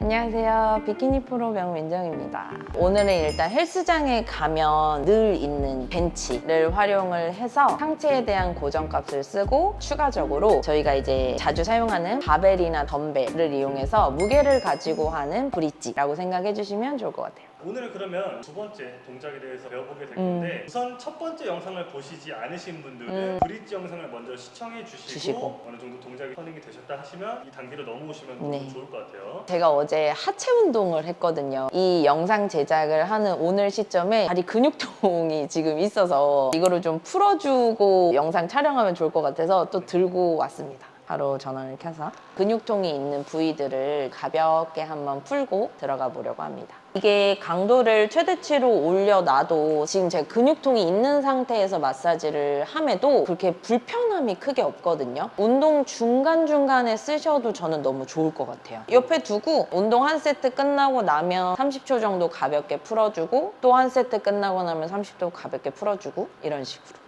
안녕하세요. 비키니 프로 명민정입니다. 오늘은 일단 헬스장에 가면 늘 있는 벤치를 활용을 해서 상체에 대한 고정값을 쓰고 추가적으로 저희가 이제 자주 사용하는 바벨이나 덤벨을 이용해서 무게를 가지고 하는 브릿지라고 생각해 주시면 좋을 것 같아요. 오늘은 그러면 두 번째 동작에 대해서 배워보게 될 음. 건데 우선 첫 번째 영상을 보시지 않으신 분들은 음. 브릿지 영상을 먼저 시청해 주시고, 주시고. 어느 정도 동작이 선행이 되셨다 하시면 이 단계로 넘어오시면 너무 네. 좋을 것 같아요. 제가 어제 하체 운동을 했거든요. 이 영상 제작을 하는 오늘 시점에 다리 근육통이 지금 있어서 이거를 좀 풀어주고 영상 촬영하면 좋을 것 같아서 또 들고 왔습니다. 바로 전원을 켜서 근육통이 있는 부위들을 가볍게 한번 풀고 들어가 보려고 합니다. 이게 강도를 최대치로 올려놔도 지금 제가 근육통이 있는 상태에서 마사지를 함에도 그렇게 불편함이 크게 없거든요. 운동 중간중간에 쓰셔도 저는 너무 좋을 것 같아요. 옆에 두고 운동 한 세트 끝나고 나면 30초 정도 가볍게 풀어주고 또 한 세트 끝나고 나면 30초 가볍게 풀어주고 이런 식으로.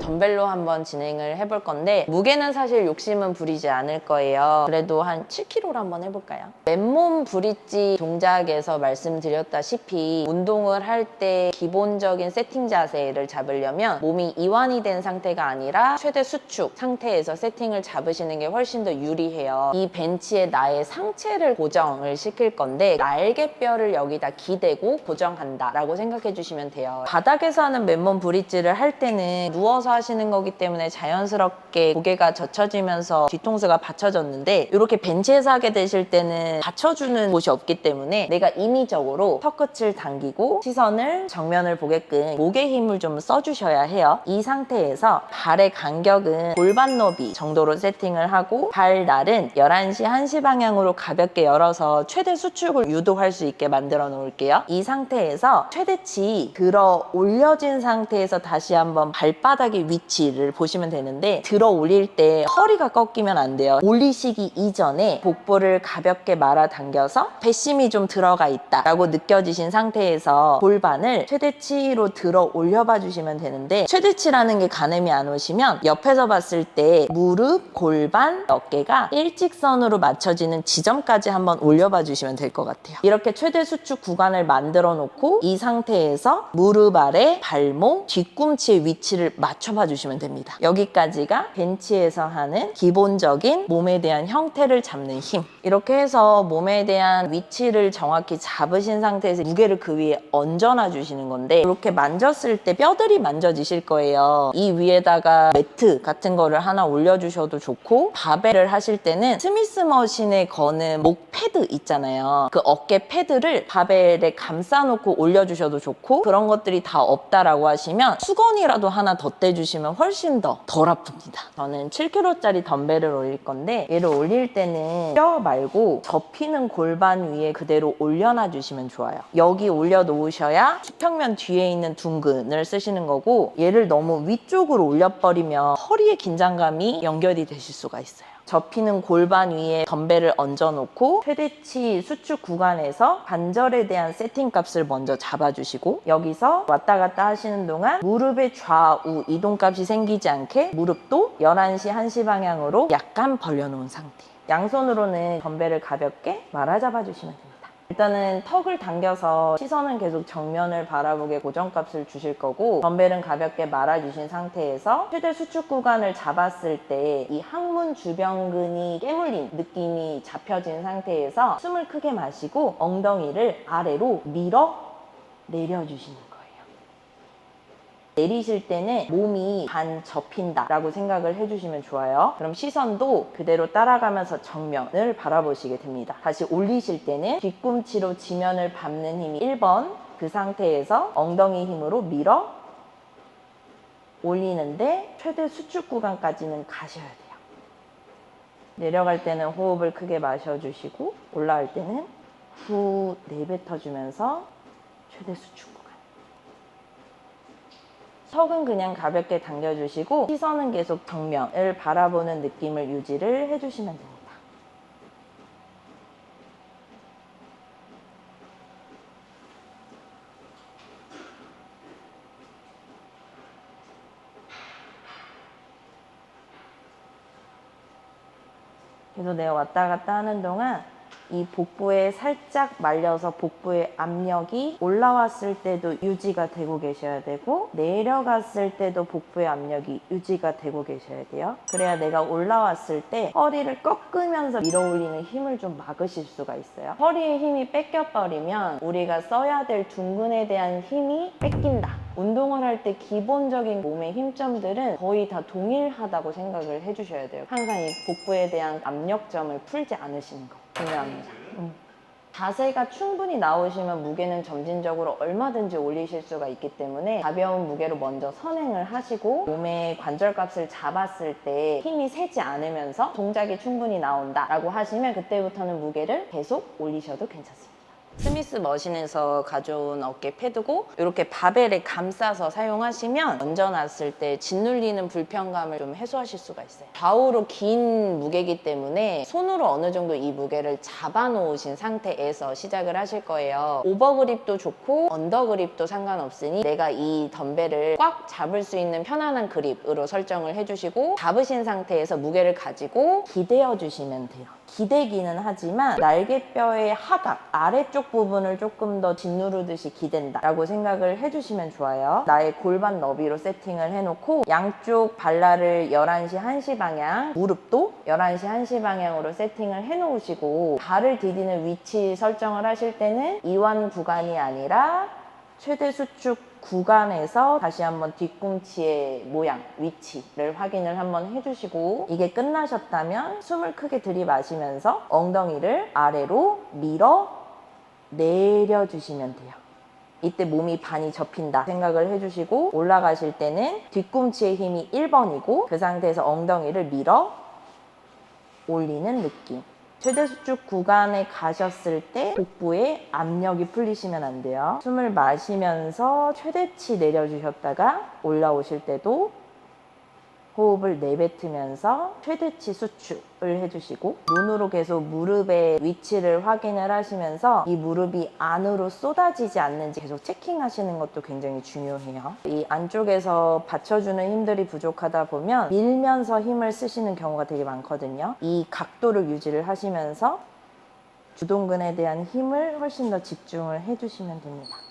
덤벨로 한번 진행을 해볼 건데 무게는 사실 욕심은 부리지 않을 거예요. 그래도 한 7kg로 한번 해볼까요? 맨몸 브릿지 동작에서 말씀드렸다시피 운동을 할 때 기본적인 세팅 자세를 잡으려면 몸이 이완이 된 상태가 아니라 최대 수축 상태에서 세팅을 잡으시는 게 훨씬 더 유리해요. 이 벤치에 나의 상체를 고정을 시킬 건데 날개뼈를 여기다 기대고 고정한다 라고 생각해 주시면 돼요. 바닥에서 하는 맨몸 브릿지를 할 때는 누워서 하시는 거기 때문에 자연스럽게 고개가 젖혀지면서 뒤통수가 받쳐졌는데 이렇게 벤치에서 하게 되실 때는 받쳐주는 곳이 없기 때문에 내가 임의적으로 턱끝을 당기고 시선을 정면을 보게끔 목에 힘을 좀 써주셔야 해요. 이 상태에서 발의 간격은 골반 너비 정도로 세팅을 하고 발 날은 11시 1시 방향으로 가볍게 열어서 최대 수축을 유도할 수 있게 만들어 놓을게요. 이 상태에서 최대치 들어 올려진 상태에서 다시 한번 발바닥 의 위치를 보시면 되는데 들어 올릴 때 허리가 꺾이면 안 돼요. 올리시기 이전에 복부를 가볍게 말아 당겨서 배심이 좀 들어가 있다라고 느껴지신 상태에서 골반을 최대치로 들어 올려봐 주시면 되는데 최대치라는 게 가늠이 안 오시면 옆에서 봤을 때 무릎, 골반, 어깨가 일직선으로 맞춰지는 지점까지 한번 올려봐 주시면 될 것 같아요. 이렇게 최대 수축 구간을 만들어 놓고 이 상태에서 무릎 아래 발목, 뒤꿈치의 위치를 맞춰 봐 주시면 됩니다. 여기까지가 벤치에서 하는 기본적인 몸에 대한 형태를 잡는 힘. 이렇게 해서 몸에 대한 위치를 정확히 잡으신 상태에서 무게를 그 위에 얹어놔 주시는 건데 이렇게 만졌을 때 뼈들이 만져지실 거예요. 이 위에다가 매트 같은 거를 하나 올려주셔도 좋고 바벨을 하실 때는 스미스 머신에 거는 목 패드 있잖아요. 그 어깨 패드를 바벨에 감싸놓고 올려주셔도 좋고 그런 것들이 다 없다라고 하시면 수건이라도 하나 덧대 주시면 훨씬 더 덜 아픕니다. 저는 7kg짜리 덤벨을 올릴 건데 얘를 올릴 때는 뼈 말고 접히는 골반 위에 그대로 올려놔 주시면 좋아요. 여기 올려 놓으셔야 수평면 뒤에 있는 둔근을 쓰시는 거고 얘를 너무 위쪽으로 올려버리면 허리에 긴장감이 연결이 되실 수가 있어요. 접히는 골반 위에 덤벨을 얹어놓고 최대치 수축 구간에서 관절에 대한 세팅 값을 먼저 잡아주시고 여기서 왔다 갔다 하시는 동안 무릎의 좌우 이동값이 생기지 않게 무릎도 11시 1시 방향으로 약간 벌려놓은 상태 양손으로는 덤벨을 가볍게 말아 잡아 주시면 됩니다. 일단은 턱을 당겨서 시선은 계속 정면을 바라보게 고정값을 주실 거고 덤벨은 가볍게 말아주신 상태에서 최대 수축 구간을 잡았을 때 이 항문 주변근이 깨물린 느낌이 잡혀진 상태에서 숨을 크게 마시고 엉덩이를 아래로 밀어 내려주시는. 내리실 때는 몸이 반 접힌다 라고 생각을 해주시면 좋아요. 그럼 시선도 그대로 따라가면서 정면을 바라보시게 됩니다. 다시 올리실 때는 뒤꿈치로 지면을 밟는 힘이 1번 그 상태에서 엉덩이 힘으로 밀어 올리는데 최대 수축 구간까지는 가셔야 돼요. 내려갈 때는 호흡을 크게 마셔주시고 올라갈 때는 후 내뱉어주면서 최대 수축. 턱은 그냥 가볍게 당겨주시고 시선은 계속 정면을 바라보는 느낌을 유지를 해주시면 됩니다. 그래서 내가 왔다 갔다 하는 동안 이 복부에 살짝 말려서 복부의 압력이 올라왔을 때도 유지가 되고 계셔야 되고 내려갔을 때도 복부의 압력이 유지가 되고 계셔야 돼요. 그래야 내가 올라왔을 때 허리를 꺾으면서 밀어 올리는 힘을 좀 막으실 수가 있어요. 허리에 힘이 뺏겨버리면 우리가 써야 될 둥근에 대한 힘이 뺏긴다. 운동을 할 때 기본적인 몸의 힘점들은 거의 다 동일하다고 생각을 해주셔야 돼요. 항상 이 복부에 대한 압력점을 풀지 않으시는 거 중요합니다. 음. 자세가 충분히 나오시면 무게는 점진적으로 얼마든지 올리실 수가 있기 때문에 가벼운 무게로 먼저 선행을 하시고 몸의 관절값을 잡았을 때 힘이 세지 않으면서 동작이 충분히 나온다 라고 하시면 그때부터는 무게를 계속 올리셔도 괜찮습니다. 스미스 머신에서 가져온 어깨 패드고 이렇게 바벨에 감싸서 사용하시면 얹어놨을 때 짓눌리는 불편감을 좀 해소하실 수가 있어요. 좌우로 긴 무게이기 때문에 손으로 어느 정도 이 무게를 잡아놓으신 상태에서 시작을 하실 거예요. 오버그립도 좋고 언더그립도 상관없으니 내가 이 덤벨을 꽉 잡을 수 있는 편안한 그립으로 설정을 해주시고 잡으신 상태에서 무게를 가지고 기대어 주시면 돼요. 기대기는 하지만 날개뼈의 하각 아래쪽 부분을 조금 더 짓누르듯이 기댄다 라고 생각을 해주시면 좋아요. 나의 골반 너비로 세팅을 해놓고 양쪽 발라를 11시 1시 방향 무릎도 11시 1시 방향으로 세팅을 해놓으시고 발을 디디는 위치 설정을 하실 때는 이완 구간이 아니라 최대 수축 구간에서 다시 한번 뒤꿈치의 모양, 위치를 확인을 한번 해주시고 이게 끝나셨다면 숨을 크게 들이마시면서 엉덩이를 아래로 밀어 내려주시면 돼요. 이때 몸이 반이 접힌다 생각을 해주시고 올라가실 때는 뒤꿈치의 힘이 1번이고 그 상태에서 엉덩이를 밀어 올리는 느낌. 최대 수축 구간에 가셨을 때 복부에 압력이 풀리시면 안 돼요. 숨을 마시면서 최대치 내려주셨다가 올라오실 때도 호흡을 내뱉으면서 최대치 수축을 해주시고 눈으로 계속 무릎의 위치를 확인을 하시면서 이 무릎이 안으로 쏟아지지 않는지 계속 체킹하시는 것도 굉장히 중요해요. 이 안쪽에서 받쳐주는 힘들이 부족하다 보면 밀면서 힘을 쓰시는 경우가 되게 많거든요. 이 각도를 유지를 하시면서 주동근에 대한 힘을 훨씬 더 집중을 해주시면 됩니다.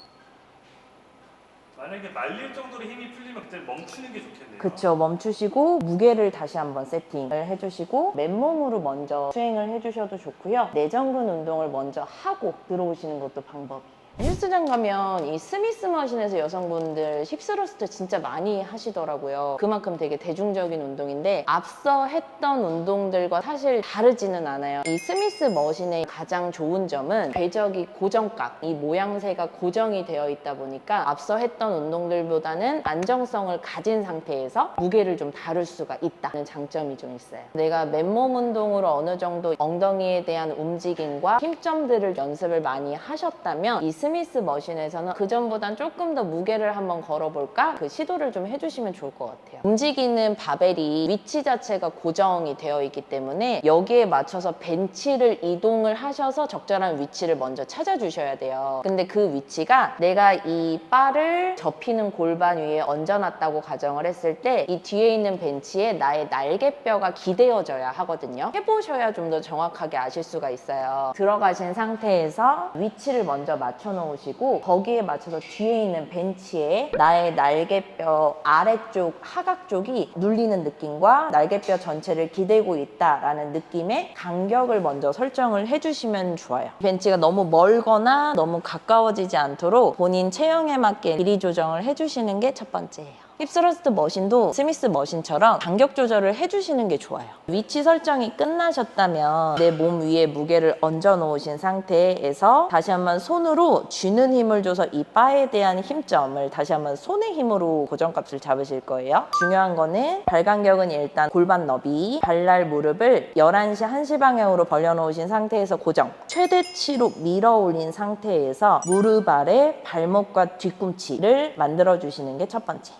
만약에 말릴 정도로 힘이 풀리면 그때 멈추는 게 좋겠네요. 그쵸. 멈추시고 무게를 다시 한번 세팅을 해주시고 맨몸으로 먼저 수행을 해주셔도 좋고요. 내전근 운동을 먼저 하고 들어오시는 것도 방법이에요 헬스장 가면 이 스미스 머신에서 여성분들 힙스러스트 진짜 많이 하시더라고요. 그만큼 되게 대중적인 운동인데 앞서 했던 운동들과 사실 다르지는 않아요. 이 스미스 머신의 가장 좋은 점은 궤적이 고정각 이 모양새가 고정이 되어 있다 보니까 앞서 했던 운동들보다는 안정성을 가진 상태에서 무게를 좀 다룰 수가 있다는 장점이 좀 있어요. 내가 맨몸 운동으로 어느 정도 엉덩이에 대한 움직임과 힘점들을 연습을 많이 하셨다면 이 스미스 머신에서는 그 전보단 조금 더 무게를 한번 걸어볼까? 그 시도를 좀 해주시면 좋을 것 같아요. 움직이는 바벨이 위치 자체가 고정이 되어 있기 때문에 여기에 맞춰서 벤치를 이동을 하셔서 적절한 위치를 먼저 찾아주셔야 돼요. 근데 그 위치가 내가 이 바를 접히는 골반 위에 얹어놨다고 가정을 했을 때 이 뒤에 있는 벤치에 나의 날개뼈가 기대어져야 하거든요. 해보셔야 좀 더 정확하게 아실 수가 있어요. 들어가신 상태에서 위치를 먼저 맞춰 놓으시고 거기에 맞춰서 뒤에 있는 벤치에 나의 날개뼈 아래쪽 하각 쪽이 눌리는 느낌과 날개뼈 전체를 기대고 있다라는 느낌의 간격을 먼저 설정을 해주시면 좋아요. 벤치가 너무 멀거나 너무 가까워지지 않도록 본인 체형에 맞게 길이 조정을 해주시는 게 첫 번째예요. 힙스러스트 머신도 스미스 머신처럼 간격 조절을 해주시는 게 좋아요. 위치 설정이 끝나셨다면 내 몸 위에 무게를 얹어 놓으신 상태에서 다시 한번 손으로 쥐는 힘을 줘서 이 바에 대한 힘점을 다시 한번 손의 힘으로 고정값을 잡으실 거예요. 중요한 거는 발 간격은 일단 골반 너비, 발날 무릎을 11시 1시 방향으로 벌려 놓으신 상태에서 고정. 최대치로 밀어 올린 상태에서 무릎 아래 발목과 뒤꿈치를 만들어 주시는 게 첫 번째.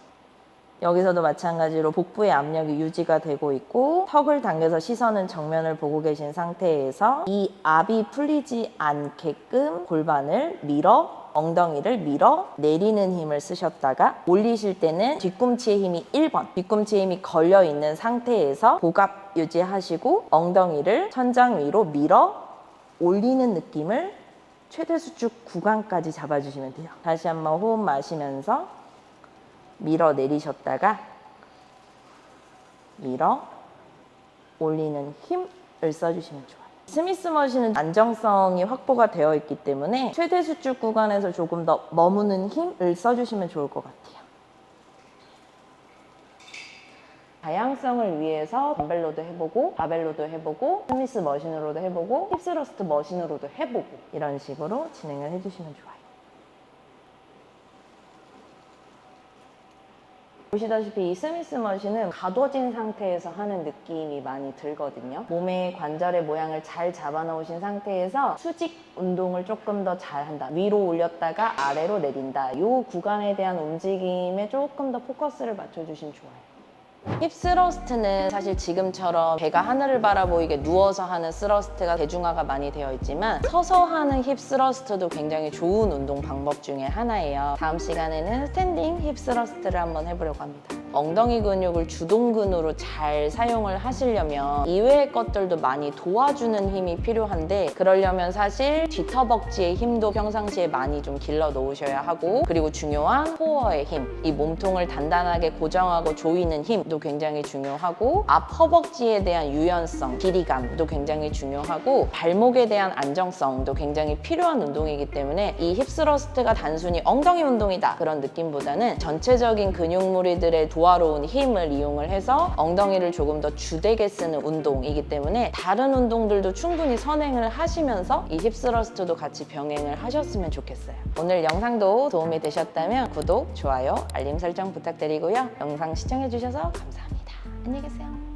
여기서도 마찬가지로 복부의 압력이 유지가 되고 있고 턱을 당겨서 시선은 정면을 보고 계신 상태에서 이 압이 풀리지 않게끔 골반을 밀어 엉덩이를 밀어 내리는 힘을 쓰셨다가 올리실 때는 뒤꿈치의 힘이 1번 뒤꿈치의 힘이 걸려 있는 상태에서 복압 유지하시고 엉덩이를 천장 위로 밀어 올리는 느낌을 최대 수축 구간까지 잡아주시면 돼요. 다시 한번 호흡 마시면서 밀어 내리셨다가 밀어 올리는 힘을 써주시면 좋아요. 스미스 머신은 안정성이 확보가 되어 있기 때문에 최대 수축 구간에서 조금 더 머무는 힘을 써주시면 좋을 것 같아요. 다양성을 위해서 덤벨로도 해보고 바벨로도 해보고 스미스 머신으로도 해보고 힙스러스트 머신으로도 해보고 이런 식으로 진행을 해주시면 좋아요. 보시다시피 이 스미스 머신은 가둬진 상태에서 하는 느낌이 많이 들거든요. 몸의 관절의 모양을 잘 잡아놓으신 상태에서 수직 운동을 조금 더 잘 한다. 위로 올렸다가 아래로 내린다. 이 구간에 대한 움직임에 조금 더 포커스를 맞춰주시면 좋아요. 힙 스러스트는 사실 지금처럼 배가 하늘을 바라보이게 누워서 하는 스러스트가 대중화가 많이 되어 있지만 서서 하는 힙 스러스트도 굉장히 좋은 운동 방법 중에 하나예요. 다음 시간에는 스탠딩 힙 스러스트를 한번 해보려고 합니다. 엉덩이 근육을 주동근으로 잘 사용을 하시려면 이외의 것들도 많이 도와주는 힘이 필요한데 그러려면 사실 뒤터벅지의 힘도 평상시에 많이 좀 길러 놓으셔야 하고 그리고 중요한 코어의 힘, 이 몸통을 단단하게 고정하고 조이는 힘도 굉장히 중요하고 앞 허벅지에 대한 유연성, 길이감도 굉장히 중요하고 발목에 대한 안정성도 굉장히 필요한 운동이기 때문에 이 힙스러스트가 단순히 엉덩이 운동이다 그런 느낌보다는 전체적인 근육무리들의 조화로운 힘을 이용을 해서 엉덩이를 조금 더 주되게 쓰는 운동이기 때문에 다른 운동들도 충분히 선행을 하시면서 이 힙스러스트도 같이 병행을 하셨으면 좋겠어요. 오늘 영상도 도움이 되셨다면 구독, 좋아요, 알림 설정 부탁드리고요. 영상 시청해주셔서 감사합니다. 안녕히 계세요.